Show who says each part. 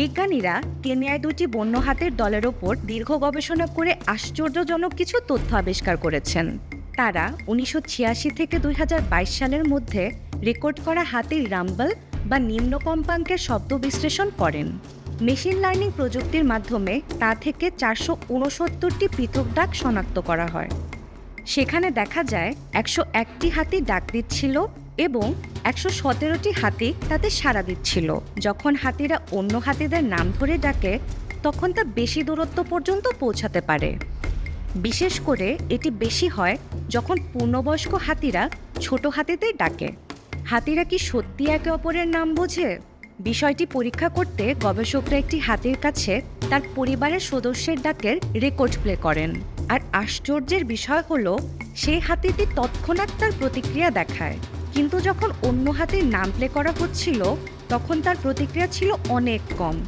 Speaker 1: বিজ্ঞানীরা কেনিয়ায় দুটি বন্য হাতের দলের ওপর দীর্ঘ গবেষণা করে আশ্চর্যজনক কিছু তথ্য আবিষ্কার করেছেন। তারা উনিশশো ছিয়াশি থেকে দুই হাজার বাইশ সালের মধ্যে রেকর্ড করা হাতির রাম্বল বা নিম্ন কম্পাঙ্কের শব্দ বিশ্লেষণ করেন। মেশিন লার্নিং প্রযুক্তির মাধ্যমে তা থেকে চারশো উনসত্তরটি পৃথক ডাক শনাক্ত করা হয়। সেখানে দেখা যায় একশো একটি হাতি ডাক দিচ্ছিল এবং একশো সতেরোটি হাতি তাতে সাড়া দিচ্ছিল। যখন হাতিরা অন্য হাতিদের নাম ধরে ডাকে, তখন তা বেশি দূরত্ব পর্যন্ত পৌঁছাতে পারে। বিশেষ করে এটি বেশি হয় যখন পূর্ণবয়স্ক হাতিরা ছোট হাতিদের ডাকে। হাতিরা কি সত্যি একে অপরের নাম বোঝে? বিষয়টি পরীক্ষা করতে গবেষকরা একটি হাতির কাছে তার পরিবারের সদস্যের ডাকের রেকর্ড প্লে করেন। আর আশ্চর্যের বিষয় হলো, সেই হাতিটি তৎক্ষণাৎ তার প্রতিক্রিয়া দেখায়। কিন্তু যখন অন্য হাতে নাম প্লে করা হচ্ছিল তখন তার প্রতিক্রিয়া ছিল অনেক কম।